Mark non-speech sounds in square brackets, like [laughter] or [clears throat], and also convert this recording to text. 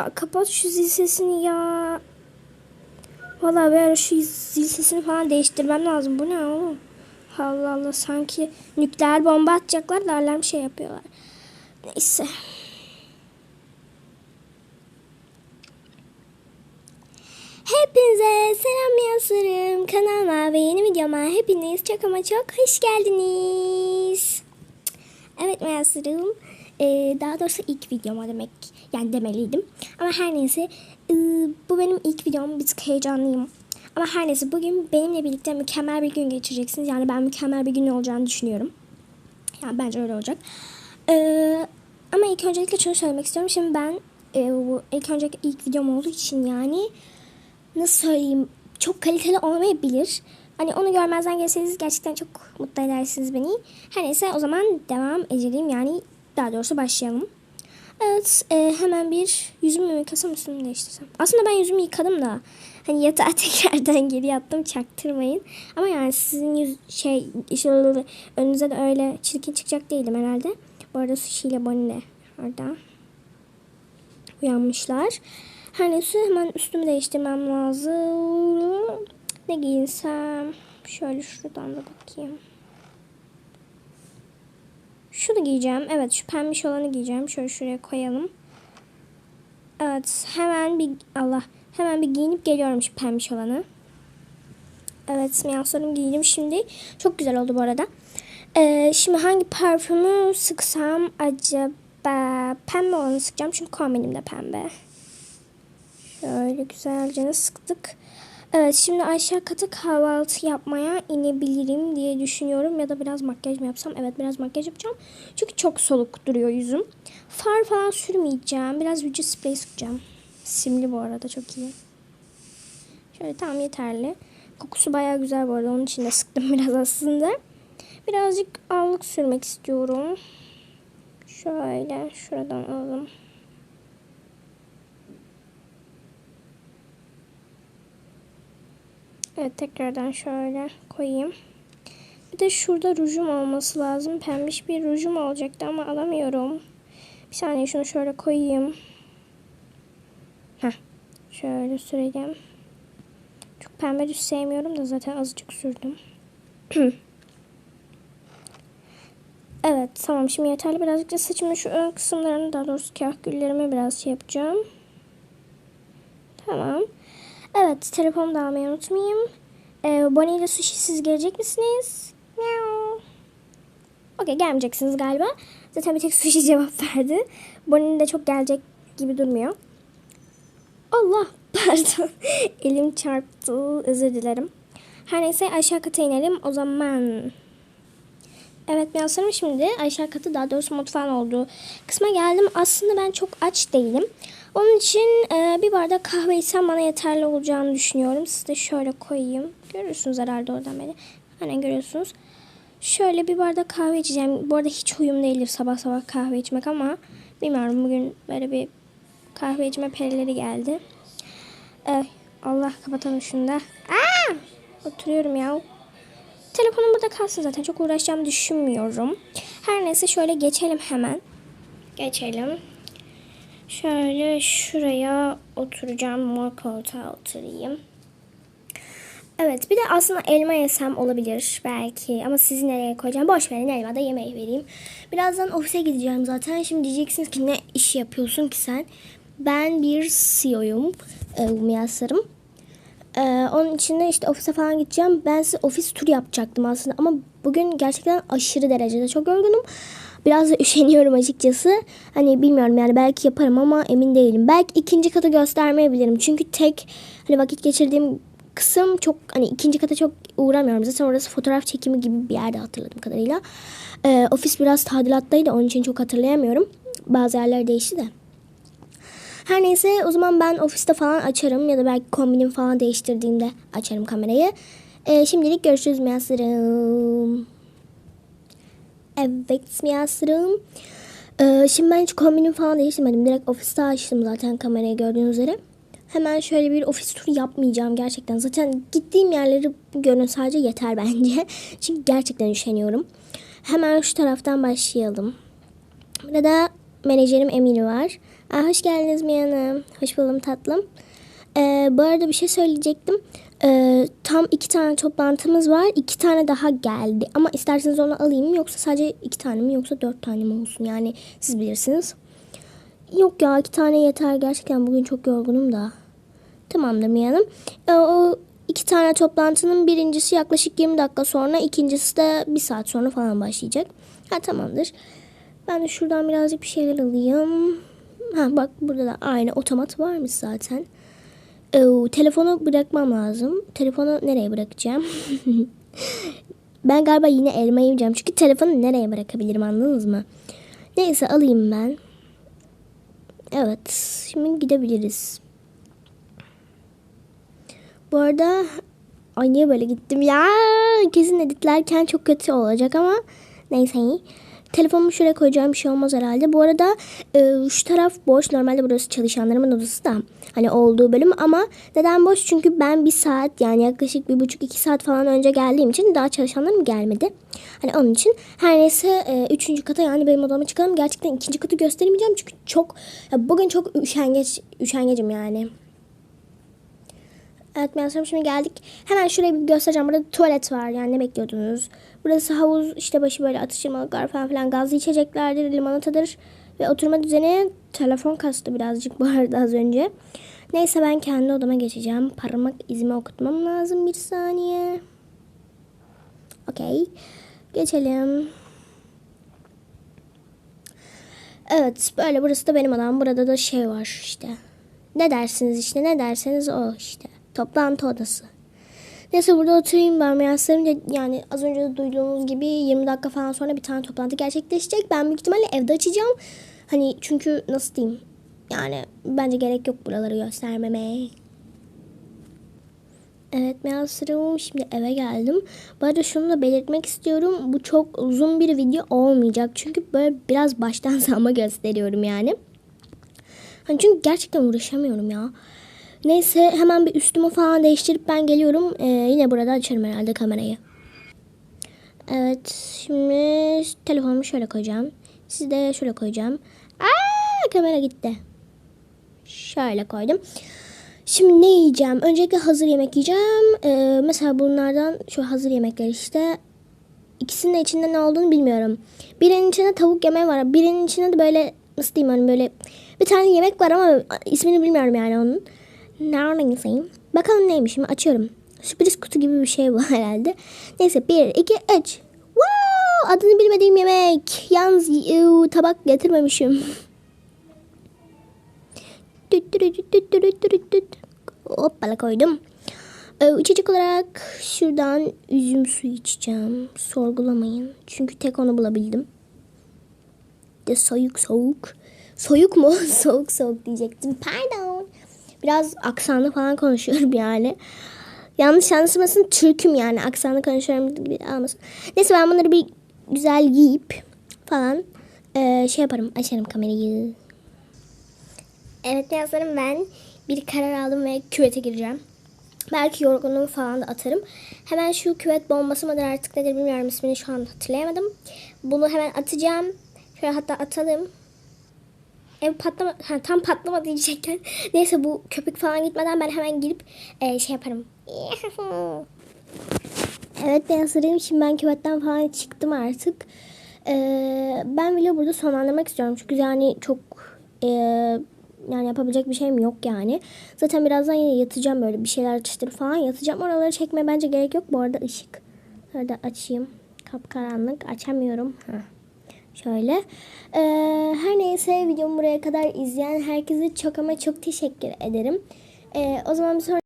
ya kapat şu zil sesini ya. Vallahi ben şu zil sesini falan değiştirmem lazım. Bu ne oğlum? Allah Allah sanki nükleer bomba atacaklar da alarm şey yapıyorlar. Neyse. Hepinize selam yazarım. Kanalıma ve yeni videoma hepiniz çok ama çok hoş geldiniz. Evet Mayasırım. Ee, daha doğrusu ilk videoma demek yani demeliydim. Ama her neyse ee, bu benim ilk videom. Bir tık heyecanlıyım. Ama her neyse bugün benimle birlikte mükemmel bir gün geçireceksiniz. Yani ben mükemmel bir gün olacağını düşünüyorum. Yani bence öyle olacak. Ee, ama ilk öncelikle şunu söylemek istiyorum. Şimdi ben e, bu ilk önceki ilk videom olduğu için yani nasıl söyleyeyim çok kaliteli olmayabilir. Hani onu görmezden gelseniz gerçekten çok mutlu edersiniz beni. Her neyse o zaman devam edelim yani daha doğrusu başlayalım. Evet e, hemen bir yüzümü mü yıkasam üstümü değiştirsem. Aslında ben yüzümü yıkadım da hani yatağa [laughs] tekrardan geri yattım çaktırmayın. Ama yani sizin yüz şey işte önünüze de öyle çirkin çıkacak değilim herhalde. Bu arada Sushi ile Bonnie orada uyanmışlar. Her neyse hemen üstümü değiştirmem lazım. Ne giyinsem? Şöyle şuradan da bakayım. Şunu giyeceğim. Evet şu pembiş olanı giyeceğim. Şöyle şuraya koyalım. Evet hemen bir Allah hemen bir giyinip geliyorum şu pembiş olanı. Evet miyavlarımı giydim şimdi. Çok güzel oldu bu arada. Ee, şimdi hangi parfümü sıksam acaba? Pembe olanı sıkacağım çünkü kombinim de pembe. Şöyle güzelce sıktık. Evet şimdi aşağı kata kahvaltı yapmaya inebilirim diye düşünüyorum. Ya da biraz makyaj mı yapsam? Evet biraz makyaj yapacağım. Çünkü çok soluk duruyor yüzüm. Far falan sürmeyeceğim. Biraz vücut spreyi sıkacağım. Simli bu arada çok iyi. Şöyle tam yeterli. Kokusu baya güzel bu arada. Onun için de sıktım [laughs] biraz aslında. Birazcık allık sürmek istiyorum. Şöyle şuradan alalım. Evet tekrardan şöyle koyayım. Bir de şurada rujum olması lazım. Pembiş bir rujum olacaktı ama alamıyorum. Bir saniye şunu şöyle koyayım. Heh. Şöyle süreceğim. Çok pembe düz sevmiyorum da zaten azıcık sürdüm. [clears throat] evet tamam şimdi yeterli. Birazcık da saçımın şu ön kısımlarını daha doğrusu kahküllerimi biraz şey yapacağım. Tamam. Evet telefonu da almayı unutmayayım. Ee, Bonnie ile Sushi siz gelecek misiniz? Miau. Okey gelmeyeceksiniz galiba. Zaten bir tek Sushi [laughs] cevap verdi. Bonnie de çok gelecek gibi durmuyor. Allah [laughs] pardon. Elim çarptı. Özür dilerim. Her neyse aşağı kata inelim. O zaman Evet ben sanırım şimdi aşağı katı daha doğrusu mutfağın olduğu kısma geldim. Aslında ben çok aç değilim. Onun için e, bir bardak kahve içsem bana yeterli olacağını düşünüyorum. Size şöyle koyayım. Görüyorsunuz herhalde oradan beni. Aynen görüyorsunuz. Şöyle bir bardak kahve içeceğim. Bu arada hiç huyum değildir sabah sabah kahve içmek ama bilmiyorum bugün böyle bir kahve içme perileri geldi. Ee, Allah kapatalım şunu da. Aa! Oturuyorum ya. Telefonum burada kalsın zaten. Çok uğraşacağımı düşünmüyorum. Her neyse şöyle geçelim hemen. Geçelim. Şöyle şuraya oturacağım. Mor koltuğa oturayım. Evet bir de aslında elma yesem olabilir belki. Ama sizi nereye koyacağım? Boş verin elma da yemeği vereyim. Birazdan ofise gideceğim zaten. Şimdi diyeceksiniz ki ne iş yapıyorsun ki sen? Ben bir CEO'yum. E, Miyasarım. Ee, onun için de işte ofise falan gideceğim. Ben size ofis tur yapacaktım aslında ama bugün gerçekten aşırı derecede çok yorgunum. Biraz da üşeniyorum açıkçası. Hani bilmiyorum yani belki yaparım ama emin değilim. Belki ikinci katı göstermeyebilirim. Çünkü tek hani vakit geçirdiğim kısım çok hani ikinci kata çok uğramıyorum. Zaten orası fotoğraf çekimi gibi bir yerde hatırladığım kadarıyla. Ee, ofis biraz tadilattaydı onun için çok hatırlayamıyorum. Bazı yerler değişti de. Her neyse o zaman ben ofiste falan açarım ya da belki kombinim falan değiştirdiğimde açarım kamerayı. Ee, şimdilik görüşürüz miyasırım. Evet miyasırım. Ee, şimdi ben hiç kombinim falan değiştirmedim. Direkt ofiste açtım zaten kamerayı gördüğünüz üzere. Hemen şöyle bir ofis turu yapmayacağım gerçekten. Zaten gittiğim yerleri görün sadece yeter [laughs] bence. Çünkü gerçekten üşeniyorum. Hemen şu taraftan başlayalım. Burada menajerim Emir var. Aa, hoş geldiniz Mia Hanım. Hoş buldum tatlım. Ee, bu arada bir şey söyleyecektim. Ee, tam iki tane toplantımız var. İki tane daha geldi. Ama isterseniz onu alayım mı yoksa sadece iki tane mi yoksa dört tane mi olsun? Yani siz bilirsiniz. Yok ya iki tane yeter. Gerçekten bugün çok yorgunum da. Tamamdır Mia. Ee, o iki tane toplantının birincisi yaklaşık 20 dakika sonra, ikincisi de bir saat sonra falan başlayacak. Ha tamamdır. Ben de şuradan birazcık bir şeyler alayım. Ha bak burada da aynı otomat varmış zaten. Ee, telefonu bırakmam lazım. Telefonu nereye bırakacağım? [laughs] ben galiba yine elma yiyeceğim. Çünkü telefonu nereye bırakabilirim anladınız mı? Neyse alayım ben. Evet. Şimdi gidebiliriz. Bu arada ay niye böyle gittim ya? Kesin editlerken çok kötü olacak ama neyse. Telefonumu şuraya koyacağım bir şey olmaz herhalde. Bu arada e, şu taraf boş. Normalde burası çalışanlarımın odası da hani olduğu bölüm ama neden boş? Çünkü ben bir saat yani yaklaşık bir buçuk iki saat falan önce geldiğim için daha çalışanlarım gelmedi. Hani onun için her neyse e, üçüncü kata yani benim odama çıkalım. Gerçekten ikinci katı gösteremeyeceğim çünkü çok ya bugün çok üşengeç üşengecim yani. Evet Meryem şimdi geldik. Hemen şuraya bir göstereceğim. Burada tuvalet var yani ne bekliyordunuz? Burası havuz işte başı böyle atıştırmalıklar falan filan gazlı içeceklerdir, limonatadır. Ve oturma düzeni telefon kastı birazcık bu arada az önce. Neyse ben kendi odama geçeceğim. Parmak izimi okutmam lazım bir saniye. Okey. Geçelim. Evet böyle burası da benim odam. Burada da şey var işte. Ne dersiniz işte ne derseniz o işte. Toplantı odası. Neyse burada oturayım ben Meğerslerimce yani az önce de duyduğunuz gibi 20 dakika falan sonra bir tane toplantı gerçekleşecek. Ben büyük ihtimalle evde açacağım. Hani çünkü nasıl diyeyim yani bence gerek yok buraları göstermeme. Evet Meğerslerim şimdi eve geldim. Bu arada şunu da belirtmek istiyorum. Bu çok uzun bir video olmayacak. Çünkü böyle biraz baştan [laughs] sağma gösteriyorum yani. Hani çünkü gerçekten uğraşamıyorum ya. Neyse hemen bir üstümü falan değiştirip ben geliyorum. Ee, yine burada açarım herhalde kamerayı. Evet şimdi telefonumu şöyle koyacağım. Sizi de şöyle koyacağım. Aa kamera gitti. Şöyle koydum. Şimdi ne yiyeceğim? Öncelikle hazır yemek yiyeceğim. Ee, mesela bunlardan şu hazır yemekler işte. İkisinin de içinde ne olduğunu bilmiyorum. Birinin içinde tavuk yemeği var. Birinin içinde de böyle nasıl diyeyim hani böyle bir tane yemek var ama ismini bilmiyorum yani onun. Neredeyse. Bakalım neymiş şimdi açıyorum. Sürpriz kutu gibi bir şey bu [laughs] herhalde. Neyse 1, 2, 3. Wow! Adını bilmediğim yemek. Yalnız ıı, tabak getirmemişim. [laughs] Hoppala koydum. Ee, içecek olarak şuradan üzüm suyu içeceğim. Sorgulamayın. Çünkü tek onu bulabildim. De soğuk soğuk. Soğuk mu? [laughs] soğuk soğuk diyecektim. Pardon. Biraz aksanlı falan konuşuyorum yani. Yanlış anlaşılmasın Türk'üm yani. Aksanlı konuşuyorum gibi almasın. Neyse ben bunları bir güzel giyip falan e, şey yaparım. Açarım kamerayı. Evet yazlarım ben bir karar aldım ve küvete gireceğim. Belki yorgunluğumu falan da atarım. Hemen şu küvet bombası mıdır artık nedir bilmiyorum ismini şu an hatırlayamadım. Bunu hemen atacağım. Şöyle hatta atalım. Ev patlama, ha, tam patlamadı diyecekken. [laughs] Neyse bu köpük falan gitmeden ben hemen girip e, şey yaparım. [laughs] evet ben hazırım. Şimdi ben küvetten falan çıktım artık. Ee, ben bile burada sonlandırmak istiyorum. Çünkü yani çok e, yani yapabilecek bir şeyim yok yani. Zaten birazdan yine yatacağım böyle bir şeyler atıştırıp falan yatacağım. Oraları çekmeye bence gerek yok. Bu arada ışık. Şöyle açayım. Kapkaranlık. Açamıyorum. Heh. Şöyle. Ee, her neyse videomu buraya kadar izleyen herkese çok ama çok teşekkür ederim. Ee, o zaman bir sonraki